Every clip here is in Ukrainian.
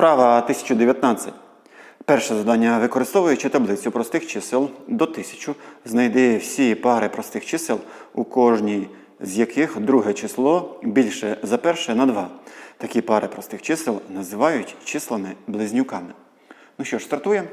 Вправа 1019. Перше завдання. Використовуючи таблицю простих чисел до 1000, знайди всі пари простих чисел, у кожній з яких друге число більше за перше на 2. Такі пари простих чисел називають числами-близнюками. Ну що ж, стартуємо.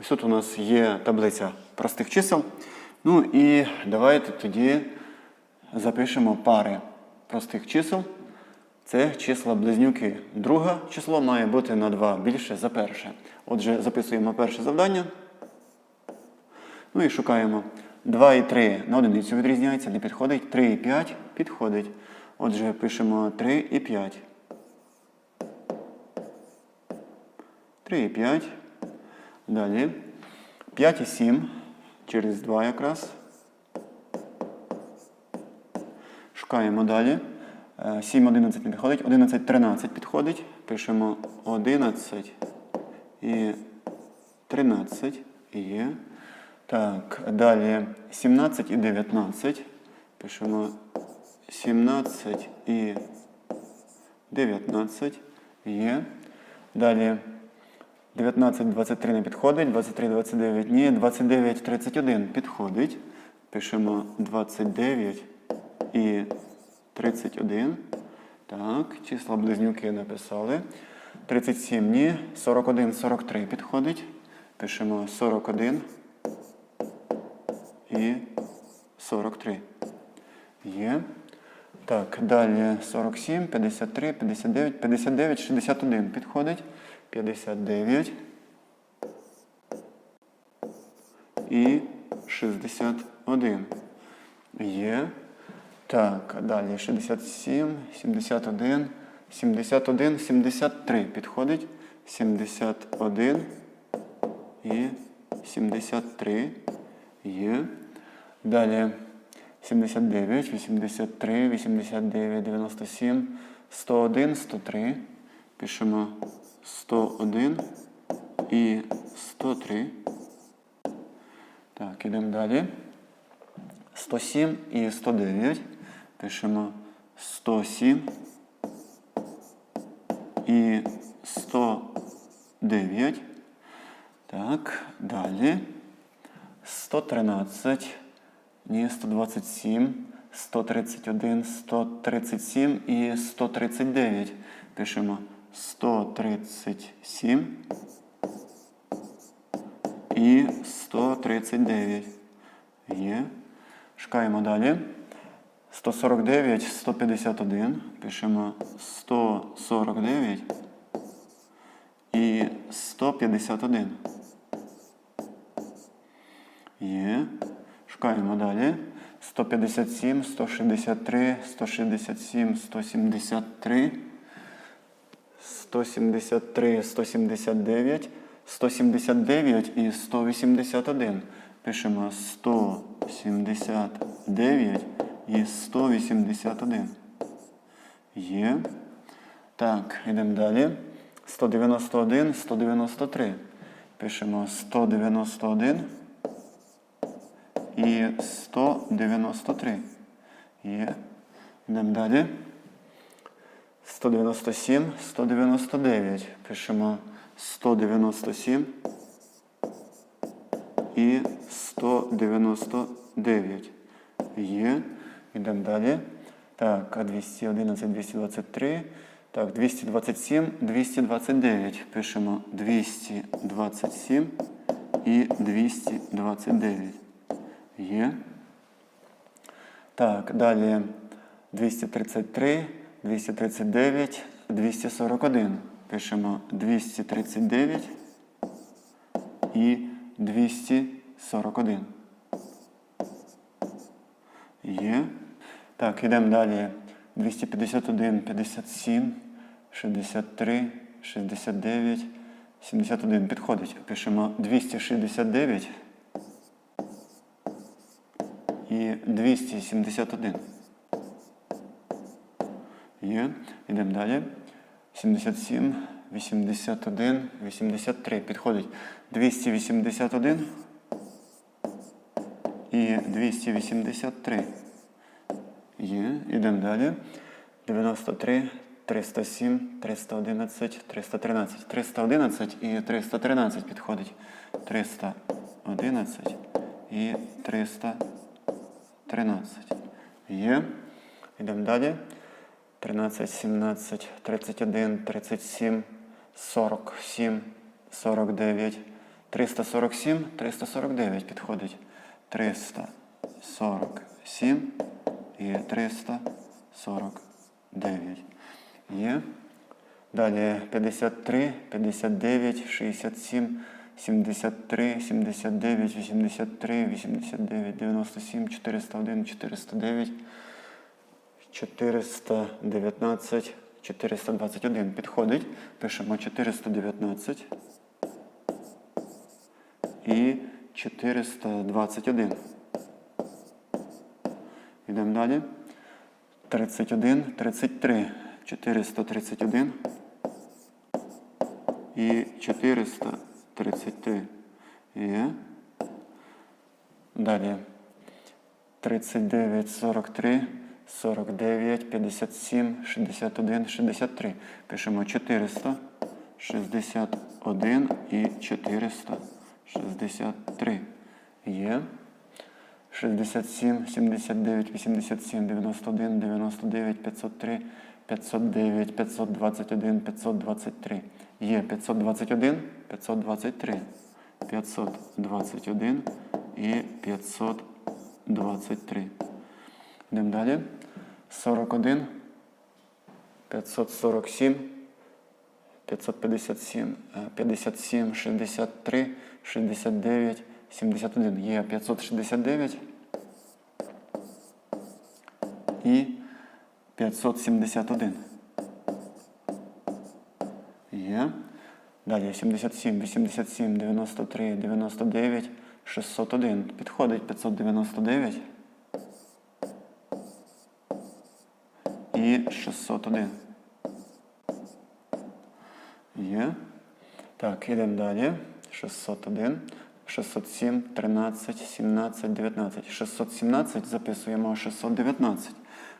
Ось тут у нас є таблиця простих чисел. Ну і давайте тоді запишемо пари простих чисел. Це числа близнюки. Друге число має бути на 2 більше за перше. Отже, записуємо перше завдання. Ну і шукаємо. 2 і 3 на одиницю відрізняється, не підходить. 3 і 5 підходить. Отже, пишемо 3 і 5. 3 і 5. Далі. 5 і 7. Через 2 якраз. Шукаємо далі. Е, 7, 11 не підходить. 11, 13 підходить. Пишемо 11 і 13 є. Так, далі 17 і 19. Пишемо 17 і 19 є. Далі 19, 23 не підходить, 23, 29 ні, 29, 31 підходить. Пишемо 29 і 31. Так, числа близнюки написали. 37 ні, 41, 43 підходить. Пишемо 41 і 43. Є. Так, далі 47, 53, 59, 59, 61 підходить. 59 і 61. Є. Так, далі 67, 71, 71, 73 підходить. 71 і 73 є. Далі 79, 83, 89, 97, 101, 103. Пишемо 101 і 103. Так, ідемо далі. 107 і 109. Пишемо 107 і 109. Так, далі. 113, ні, 127, 131, 137 і 139. Пишемо 137 і 139. Є. Шукаємо далі. 149, 151. Пишемо 149 і 151. Є. Шукаємо далі. 157, 163, 167, 173, 173, 179, 179 і 181. Пишемо 179 і 181. Є. Так, йдемо далі. 191, 193. Пишемо 191 і 193. Є. Йдемо далі. 197, 199. Пишемо 197 і 199. Є. Йдемо далі. Так, а 211, 223. Так, 227, 229. Пишемо 227 і 229. Є. Так, далі 233, 239, 241. Пишемо 239 і 241. Є. Так, йдемо далі. 251, 57, 63, 69, 71. Підходить. Пишемо 269 і 271. Є. Йдемо далі. 77, 81, 83. Підходить 281 і 283. Є. Йдемо далі. 93, 307, 311, 313. 311 і 313 підходить. 311 і 313. Є. Йдемо далі. 13, 17, 31, 37, 47, 49. 347, 349 підходить. 347 і 349. Є. Далі 53, 59, 67, 73, 79, 83, 89, 97, 401, 409, 419, 421. Підходить. Пишемо 419 і 421. Йдемо далі. 31, 33, 431 і 433. Є. Далі. 39, 43, 49, 57, 61, 63. Пишемо 461 і 463. Є. 67, 79, 87, 91, 99, 503, 509, 521, 523. Є 521, 523. 521 і 523. Йдемо далі. 41, 547, 557, е, 57, 63, 69, 71. Є 569 і 571. Є. Далі 77, 87, 93, 99, 601. Підходить 599 і 601. Є. Так, ідемо далі. 601, 607, 13, 17, 19. 617 записуємо 619.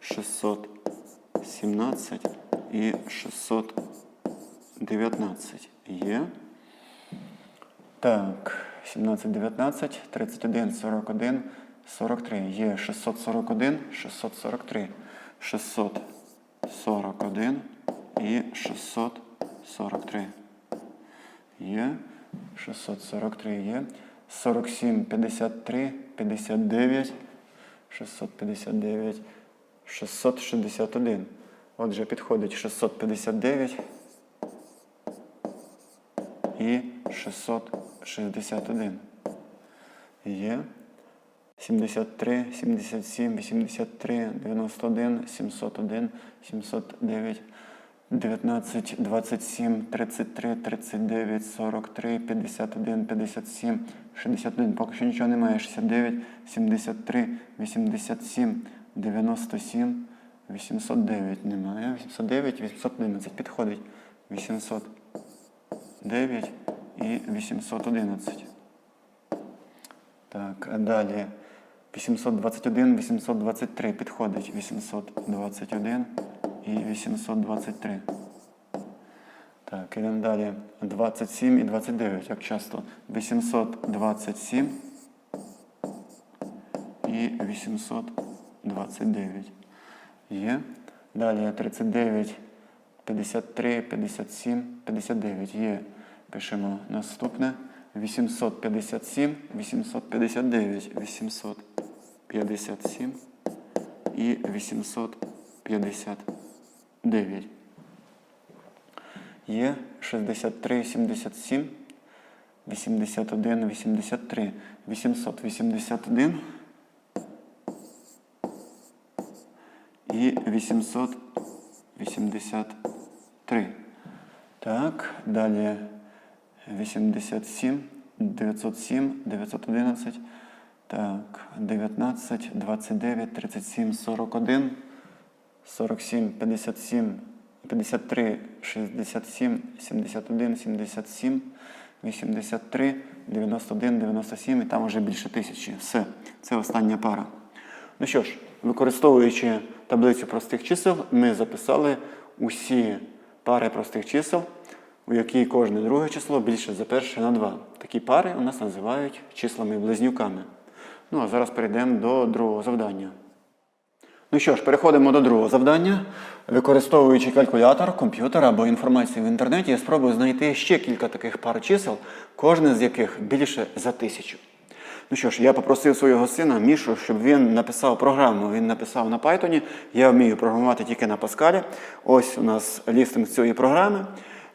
617 і 619. Є. Так, 17, 19, 31, 41, 43. Є 641, 643. 641 і 643. Є. 643 є. 47, 53, 59, 659, 661. Отже, підходить 659 і 661. Є. 73, 77, 83, 91, 701, 709, 19, 27, 33, 39, 43, 51, 57, 61. Поки що нічого немає. 69, 73, 87, 97, 809 немає. 809, 811 підходить. 809 і 811. Так, а далі 821, 823 підходить 821 і 823. Так, ідемо далі. 27 і 29, як часто. 827 і 829. Є. Далі 39, 53, 57, 59. Є. Пишемо наступне. 857, 859, 857 і 859. Є 63, 77, 81, 83, 881 і 883. Так, далі 87, 907, 911, так, 19, 29, 37, 41, 47, 57, 53, 67, 71, 77, 83, 91, 97 і там вже більше тисячі. Все, це остання пара. Ну що ж, використовуючи таблицю простих чисел, ми записали усі пари простих чисел, у якій кожне друге число більше за перше на 2. Такі пари у нас називають числами-близнюками. Ну а зараз перейдемо до другого завдання. Ну що ж, переходимо до другого завдання. Використовуючи калькулятор, комп'ютер або інформацію в інтернеті, я спробую знайти ще кілька таких пар чисел, кожне з яких більше за тисячу. Ну що ж, я попросив свого сина Мішу, щоб він написав програму. Він написав на Python. Я вмію програмувати тільки на Pascal. Ось у нас лістинг цієї програми.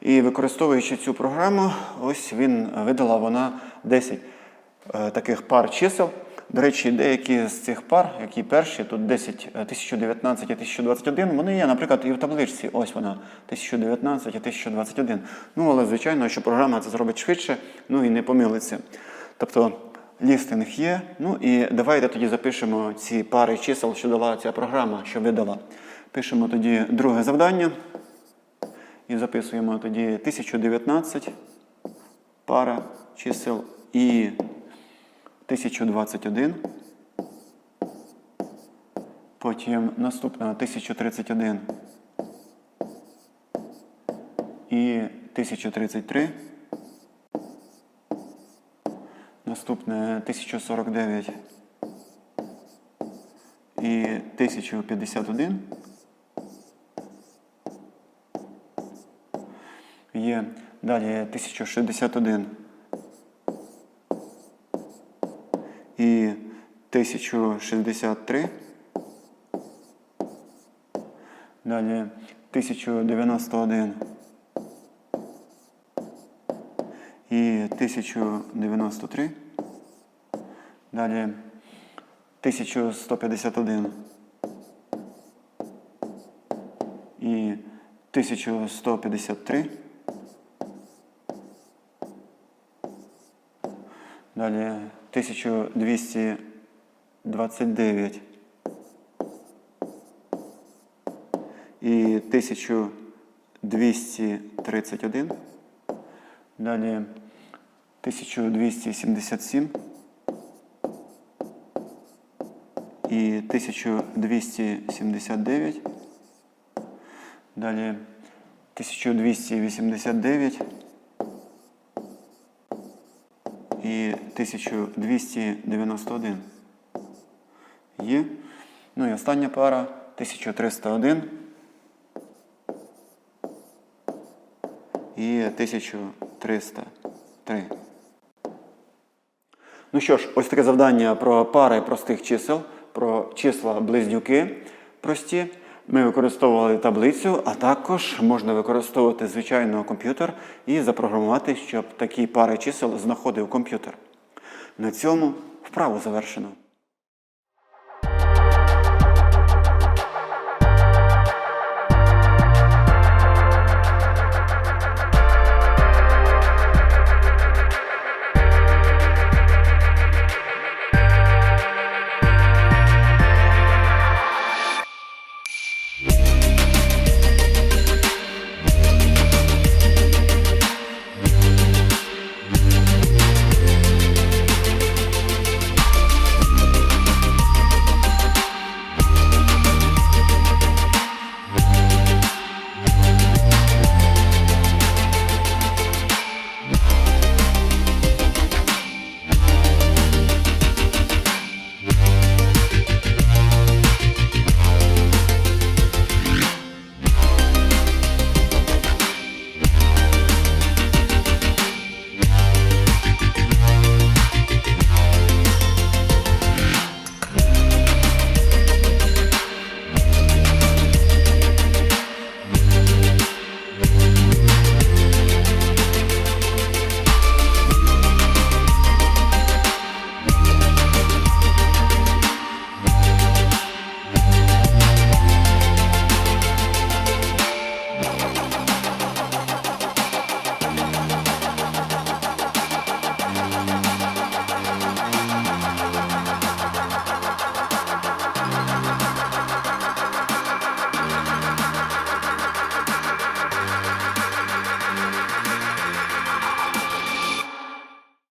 І використовуючи цю програму, ось він видала вона 10 е, таких пар чисел. До речі, деякі з цих пар, які перші, тут 10, е, 1019 і 1021, вони є, наприклад, і в табличці. Ось вона, 1019 і 1021. Ну, але звичайно, що програма це зробить швидше, ну і не помилиться. Тобто лістинг є. Ну і давайте тоді запишемо ці пари чисел, що дала ця програма, що видала. Пишемо тоді друге завдання. І записуємо тоді 1019 пара чисел і 1021. Потім наступна 1031 і 1033. Наступне 1049 і 1051. Є далі 1061 і 1063. Далі 1091 і 1093. Далі 1151 і 1153. Далі 1229 і 1231. Далі 1277 і 1279. Далі 1289 і 1291. Є. Ну і остання пара 1301 і 1303. Ну що ж, ось таке завдання про пари простих чисел, про числа близнюки прості. Ми використовували таблицю, а також можна використовувати звичайно комп'ютер і запрограмувати, щоб такі пари чисел знаходив комп'ютер. На цьому вправу завершено.